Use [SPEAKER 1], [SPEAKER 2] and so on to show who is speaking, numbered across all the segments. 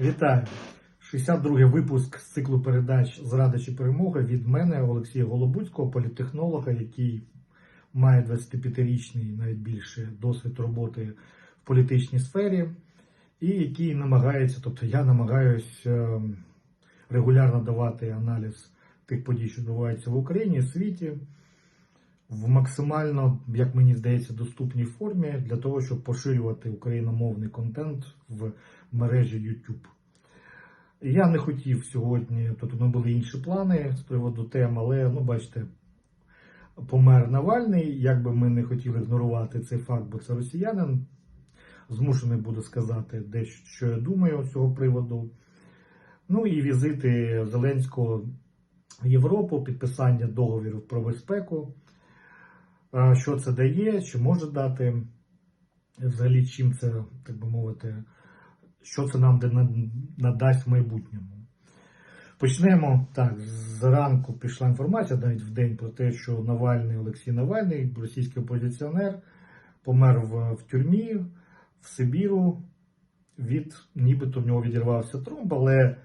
[SPEAKER 1] Вітаю! 62-й випуск з циклу передач Зрада чи перемога від мене, Олексія Голобуцького, політтехнолога, який має 25-річний, навіть більше, досвід роботи в політичній сфері, і який намагається, тобто я намагаюся е, регулярно давати аналіз тих подій, що відбуваються в Україні, світі, в максимально, як мені здається, доступній формі для того, щоб поширювати україномовний контент в мережі YouTube. Я не хотів сьогодні, тут у були інші плани з приводу тем, але ну, бачите, помер Навальний. Як би ми не хотіли ігнорувати цей факт, бо це росіянин. Змушений буду сказати дещо, що я думаю з цього приводу. Ну і візити Зеленського в Європу, підписання договорів про безпеку. Що це дає, що може дати, взагалі, чим це, так би мовити, що це нам надасть в майбутньому. Почнемо так. Зранку пішла інформація навіть в день про те, що Навальний Олексій Навальний, російський опозиціонер, помер в, в тюрмі в Сибіру. Від нібито в нього відірвався тромб, але,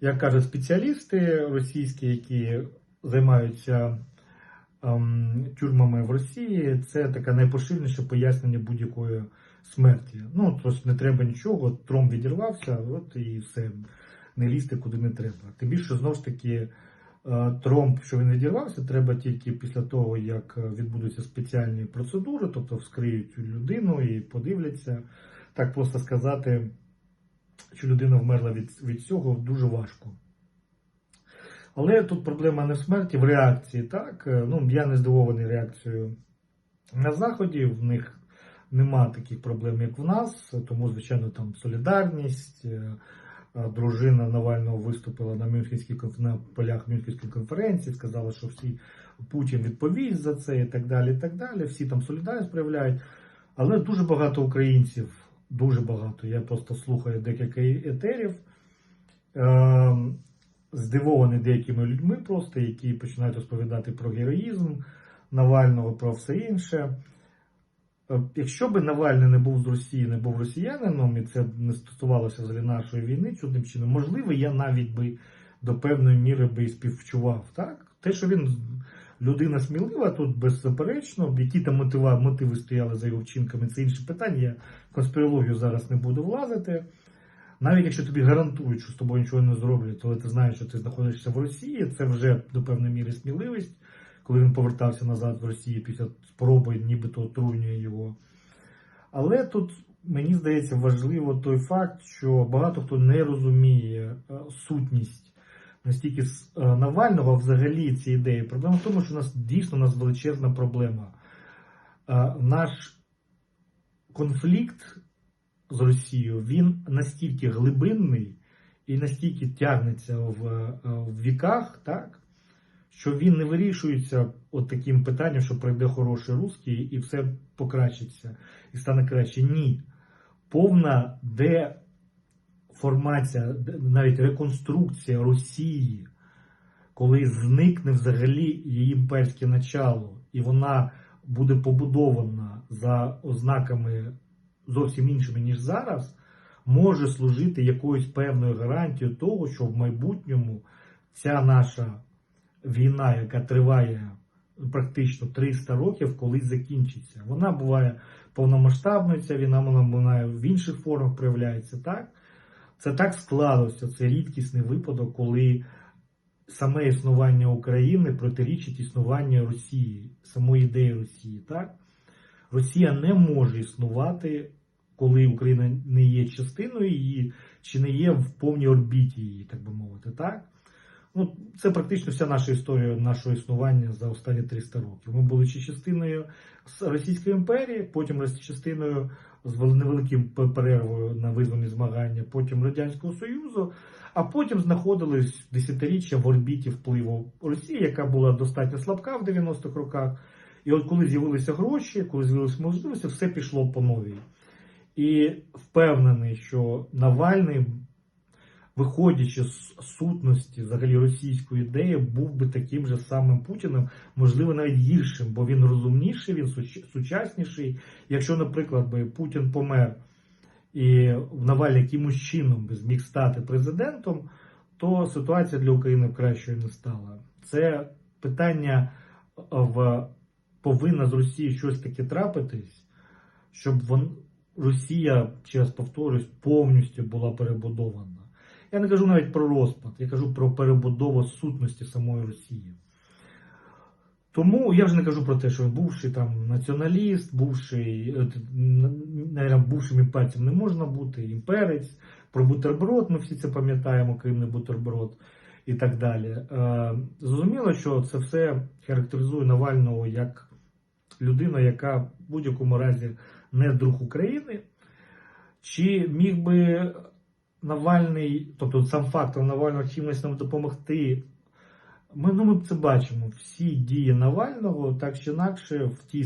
[SPEAKER 1] як кажуть спеціалісти російські, які займаються тюрмами в Росії, це таке найпоширеніше пояснення будь-якої смерті. Ну, тобто не треба нічого, тромб відірвався, от і все, не лізти куди не треба. Тим більше, знову ж таки, е, тромб, що він відірвався, треба тільки після того, як е, відбудуться спеціальні процедури, тобто вскриють людину і подивляться. Так просто сказати, що людина вмерла від, від цього, дуже важко. Але тут проблема не в смерті, в реакції. Так? Е, Ну, я не здивований реакцією на Заході. В них нема таких проблем, як в нас, тому, звичайно, там солідарність. е, е, Дружина Навального виступила на Мюнхенській на полях Мюнхенської конференції, сказала, що всі Путін відповість за це і так далі. і так далі. Всі там солідарність проявляють. Але дуже багато українців, дуже багато. Я просто слухаю декілька етерів. Здивований деякими людьми, просто які починають розповідати про героїзм Навального, про все інше. Е, Якщо би Навальний не був з Росії, не був росіянином, і це не стосувалося взагалі нашої війни, чудним чином, можливо, я навіть би до певної міри би і співчував. Так? Те, що він людина смілива, тут беззаперечно, які там мотива, мотиви стояли за його вчинками, це інше питання. Я конспірологію зараз не буду влазити. Навіть якщо тобі гарантують, що з тобою нічого не зроблять, але ти знаєш, що ти знаходишся в Росії, це вже до певної міри сміливість, коли він повертався назад в Росію після спроби, нібито отруєння його. Але тут мені здається важливо той факт, що багато хто не розуміє е, сутність настільки е, Навального, а взагалі цієї ідеї. Проблема в тому, що у нас дійсно у нас величезна проблема. Е, Наш конфлікт з Росією, він настільки глибинний і настільки тягнеться в, е, в віках, так, що він не вирішується от таким питанням, що пройде хороший русський і все покращиться і стане краще. Ні. Повна деформація, навіть реконструкція Росії, коли зникне взагалі її імперське начало, і вона буде побудована за ознаками зовсім іншими, ніж зараз, може служити якоюсь певною гарантією того, що в майбутньому ця наша війна, яка триває практично 300 років, колись закінчиться. Вона буває повномасштабною, ця війна вона буває в інших формах проявляється так. Це так склалося, це рідкісний випадок, коли саме існування України протирічить існуванню Росії, самої ідеї Росії. Так? Росія не може існувати, коли Україна не є частиною її, чи не є в повній орбіті її, так би мовити. Так? Ну, це практично вся наша історія нашого існування за останні 300 років. Ми були чи частиною Російської імперії, потім частиною з вел- невеликим перервою на визвольні змагання, потім Радянського Союзу, а потім знаходились десятиріччя в орбіті впливу Росії, яка була достатньо слабка в 90-х роках. І от коли з'явилися гроші, коли з'явилися можливості, все пішло по новій. І впевнений, що Навальний, виходячи з сутності взагалі російської ідеї, був би таким же самим Путіним, можливо, навіть гіршим, бо він розумніший, він сучасніший. Якщо, наприклад, би Путін помер і Навальний якимось чином би зміг стати президентом, то ситуація для України кращою не стала. Це питання в повинна з Росії щось таке трапитись, щоб вон, Росія, ще раз повторюсь, повністю була перебудована. Я не кажу навіть про розпад, я кажу про перебудову сутності самої Росії. Тому я вже не кажу про те, що бувший там націоналіст, бувший, е, бувшим імперцем не можна бути, імперець, про бутерброд, ми всі це пам'ятаємо, Крим не бутерброд і так далі. Е, Зрозуміло, що це все характеризує Навального як людина, яка в будь-якому разі не друг України. Чи міг би Навальний, тобто сам фактор Навального чимось нам допомогти? Ми, ну, ми це бачимо. Всі дії Навального так чи інакше в тій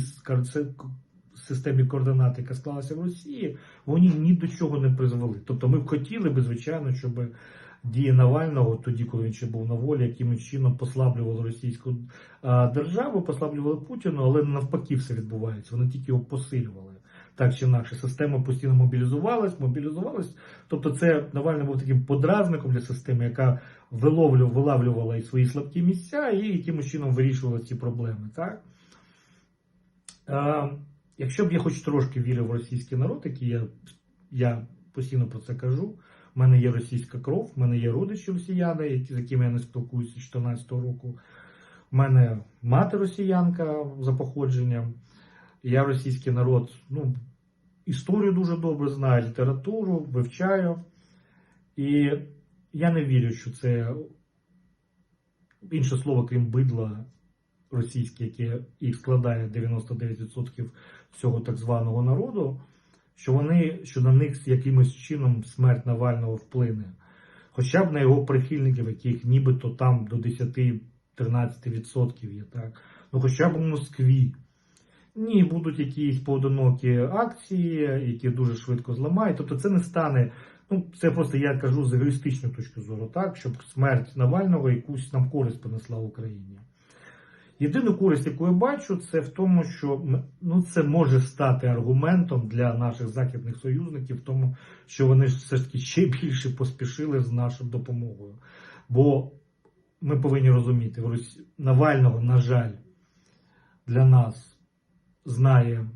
[SPEAKER 1] системі координат, яка склалася в Росії, вони ні до чого не призвели. Тобто ми б хотіли би, звичайно, щоб дії Навального, тоді, коли він ще був на волі, якимось чином послаблювали російську державу, послаблювали Путіну, але навпаки все відбувається. Вони тільки його посилювали. Так чи інакше, система постійно мобілізувалась, мобілізувалась. Тобто, це Навальний був таким подразником для системи, яка виловлю, вилавлювала і свої слабкі місця, і якимось чином вирішувала ці проблеми. Так? Е, якщо б я хоч трошки вірив в російський народ, який я, я постійно про це кажу. У мене є російська кров, в мене є родичі росіяни, з якими я не спілкуюся з 2014 року. У мене мати росіянка за походженням. Я російський народ, ну, історію дуже добре знаю, літературу, вивчаю. І я не вірю, що це інше слово, крім бидла російське, яке їх складає 99% всього так званого народу, що вони, що на них якимось чином смерть Навального вплине. Хоча б на його прихильників, яких нібито там до 10-13% є, так? Ну хоча б у Москві. Ні, будуть якісь поодинокі акції, які дуже швидко зламають. Тобто це не стане. Ну, це просто я кажу з егоїстичної точки зору, так, щоб смерть Навального якусь нам користь понесла в Україні. Єдину користь, яку я бачу, це в тому, що ну, це може стати аргументом для наших західних союзників, в тому, що вони все ж таки ще більше поспішили з нашою допомогою. Бо ми повинні розуміти, Навального, на жаль, для нас знає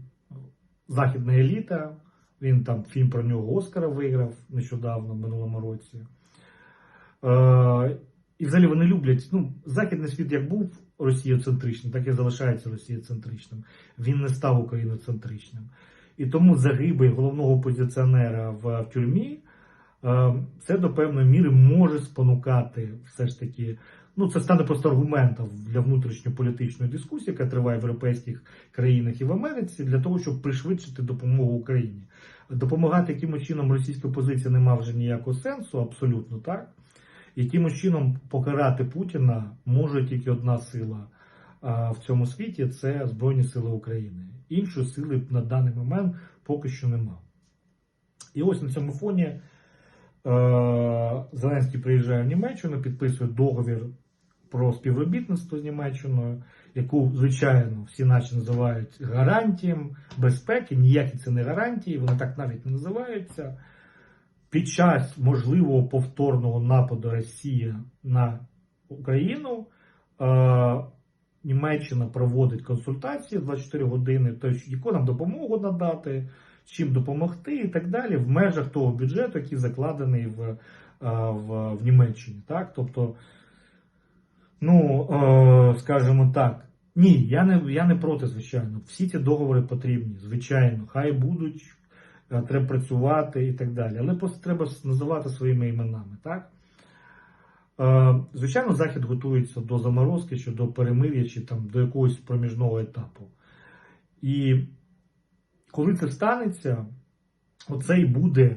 [SPEAKER 1] західна еліта. Він там фільм про нього Оскара виграв нещодавно в минулому році. Е, і взагалі вони люблять. Ну, Західний світ як був росієцентричним, так і залишається росієцентричним. Він не став україноцентричним. І тому загибель головного опозиціонера в, в тюрмі е, це до певної міри може спонукати все ж таки. Ну, це стане просто аргументом для внутрішньополітичної дискусії, яка триває в європейських країнах і в Америці, для того, щоб пришвидшити допомогу Україні. Допомагати якимось чином російській опозиції нема вже ніякого сенсу, абсолютно так. Якимось чином покарати Путіна може тільки одна сила в цьому світі це Збройні Сили України. Іншої сили на даний момент поки що нема. І ось на цьому фоні е, Зеленський приїжджає в Німеччину, підписує договір про співробітництво з Німеччиною, яку, звичайно, всі наші називають гарантієм безпеки. Ніякі це не гарантії, вони так навіть не називаються. Під час можливого повторного нападу Росії на Україну е, Німеччина проводить консультації 24 години, тобто яку нам допомогу надати, чим допомогти і так далі, в межах того бюджету, який закладений в е, в, в Німеччині. Так? Тобто, ну, е, скажімо так, ні, я не, я не проти, звичайно. Всі ці договори потрібні, звичайно, хай будуть. Е, треба працювати і так далі. Але просто треба називати своїми іменами. так? Е, звичайно, Захід готується до заморозки, чи до перемир'я, чи там до якогось проміжного етапу. І коли це станеться, оце і буде,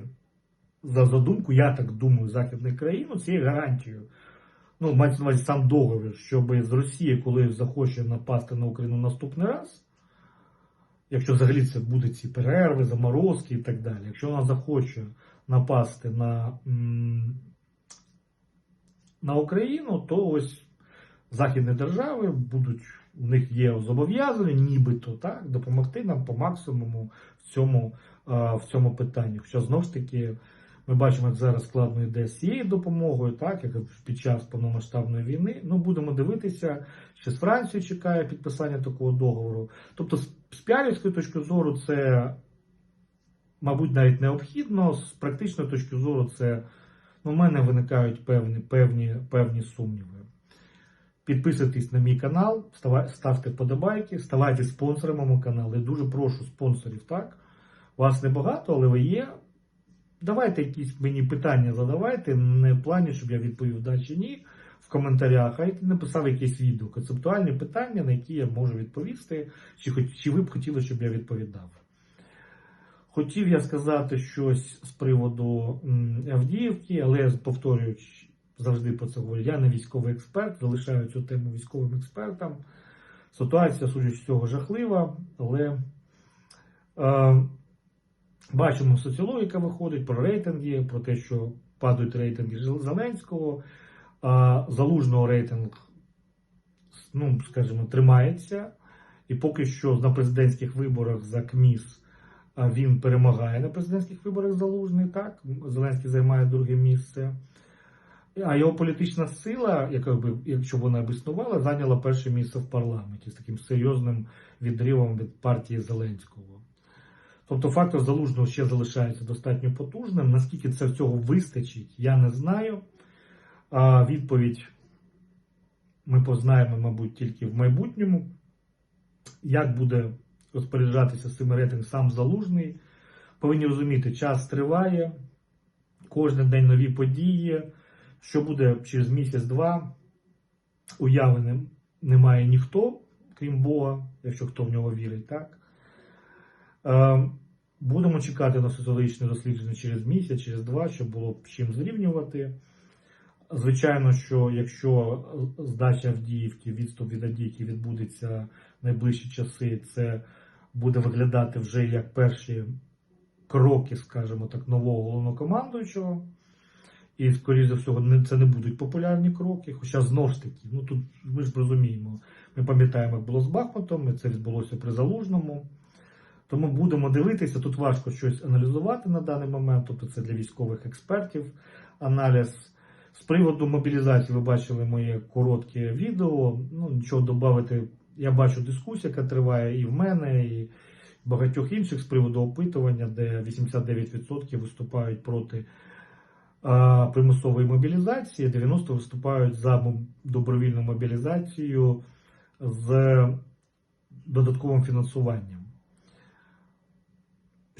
[SPEAKER 1] за задумку, я так думаю, західних країн, цією гарантією. Ну, мається на увазі сам договір, щоб з Росії, коли захоче напасти на Україну наступний раз, якщо взагалі це будуть ці перерви, заморозки і так далі, якщо вона захоче напасти на на Україну, то ось західні держави будуть у них є зобов'язання, нібито так, допомогти нам по максимуму в цьому, е, в цьому питанні. Хоча знову ж таки. Ми бачимо, як зараз складно йде з цією допомогою, так як під час повномасштабної війни. Ну будемо дивитися, ще з Францією чекає підписання такого договору. Тобто, з піарівської точки зору, це, мабуть, навіть необхідно. З практичної точки зору, це ну, в мене виникають певні, певні, певні сумніви. Підписуйтесь на мій канал, ставте подобайки, ставайте спонсором мого каналу. Я дуже прошу спонсорів, так? Вас небагато, але ви є. Давайте якісь мені питання задавайте, не в плані, щоб я відповів да чи ні в коментарях, а написав якесь відео, концептуальні питання, на які я можу відповісти, чи, чи ви б хотіли, щоб я відповідав. Хотів я сказати щось з приводу Авдіївки, але повторюю, завжди про це говорю. Я не військовий експерт, залишаю цю тему військовим експертам. Ситуація, судячи з цього, жахлива, але. Е, Бачимо, соціологіка виходить про рейтинги, про те, що падають рейтинги Зеленського, а залужного рейтинг, ну, скажімо, тримається. І поки що на президентських виборах за КМІС він перемагає на президентських виборах залужний, так? Зеленський займає друге місце. А його політична сила, яка якщо вона б існувала, зайняла перше місце в парламенті з таким серйозним відривом від партії Зеленського. Тобто фактор залужного ще залишається достатньо потужним. Наскільки це цього вистачить, я не знаю. А відповідь ми познаємо, мабуть, тільки в майбутньому. Як буде розпоряджатися цим рейтинг сам залужний, повинні розуміти, час триває, кожен день нові події. Що буде через місяць-два, уяви немає ніхто, крім Бога, якщо хто в нього вірить, так? Е, Будемо чекати на соціологічне дослідження через місяць, через два, щоб було б чим зрівнювати. Звичайно, що якщо здача Авдіївки, відступ від Авдіївки відбудеться в найближчі часи, це буде виглядати вже як перші кроки, скажімо так, нового головнокомандуючого. І, скоріш за всього, це не будуть популярні кроки. Хоча знову ж таки, ну тут ми ж розуміємо, ми пам'ятаємо, як було з Бахмутом, і це відбулося при Залужному. Тому будемо дивитися. Тут важко щось аналізувати на даний момент, тобто це для військових експертів аналіз. З приводу мобілізації ви бачили моє коротке відео. Ну, нічого додати. Я бачу дискусію, яка триває і в мене, і в багатьох інших з приводу опитування, де 89% виступають проти а, примусової мобілізації, 90% виступають за добровільну мобілізацію з додатковим фінансуванням.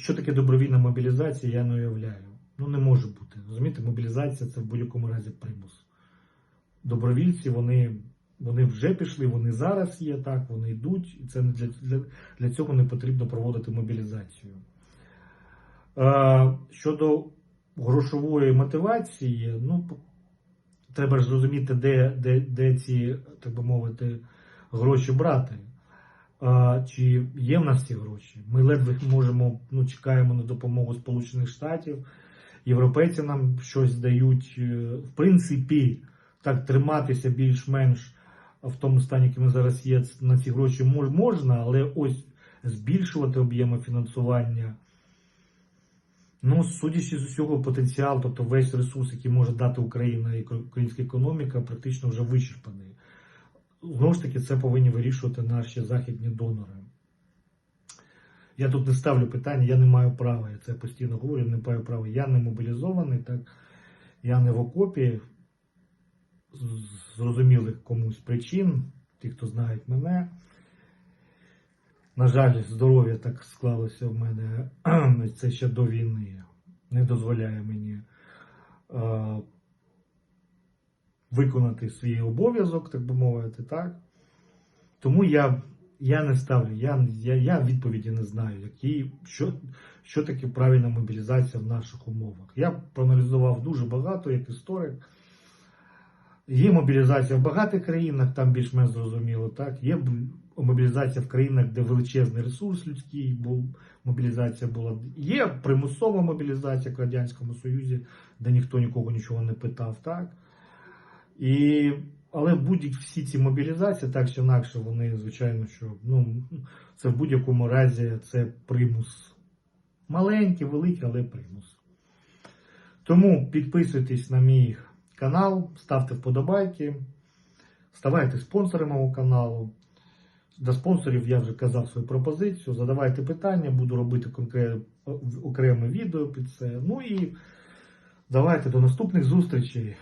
[SPEAKER 1] Що таке добровільна мобілізація, я не уявляю. Ну, не може бути. Розумієте, мобілізація це в будь-якому разі примус. Добровільці, вони, вони вже пішли, вони зараз є, так, вони йдуть, і це для, для, для цього не потрібно проводити мобілізацію. Е, щодо грошової мотивації, ну, треба ж зрозуміти, де, де, де ці, так би мовити, гроші брати. А, чи є в нас ці гроші? Ми ледве можемо, ну, чекаємо на допомогу Сполучених Штатів. Європейці нам щось дають. Е, В принципі, так триматися більш-менш в тому стані, який зараз є, на ці гроші мож- можна, але ось збільшувати об'єми фінансування. Ну, судячи з усього, потенціал, тобто весь ресурс, який може дати Україна і українська економіка, практично вже вичерпаний. Знову ж таки, це повинні вирішувати наші західні донори. Я тут не ставлю питання, я не маю права. Я це постійно говорю, не маю права. Я не мобілізований, так? я не в окопі зрозумілих комусь причин, ті, хто знають мене. На жаль, здоров'я так склалося в мене. Це ще до війни. Не дозволяє мені е, виконати свій обов'язок, так би мовити, так? Тому я, я не ставлю, я, я, я відповіді не знаю, які, що, що таке правильна мобілізація в наших умовах. Я проаналізував дуже багато як історик. Є мобілізація в багатих країнах, там більш-менш зрозуміло, так. Є мобілізація в країнах, де величезний ресурс людський, був, мобілізація була. Є примусова мобілізація в Радянському Союзі, де ніхто нікого нічого не питав, так. І але будь всі ці мобілізації, так чи інакше, вони, звичайно, що ну, це в будь-якому разі це примус. Маленький, великий, але примус. Тому підписуйтесь на мій канал, ставте вподобайки, ставайте спонсорами мого каналу. До спонсорів я вже казав свою пропозицію. Задавайте питання, буду робити окреме відео під це. Ну і давайте до наступних зустрічей.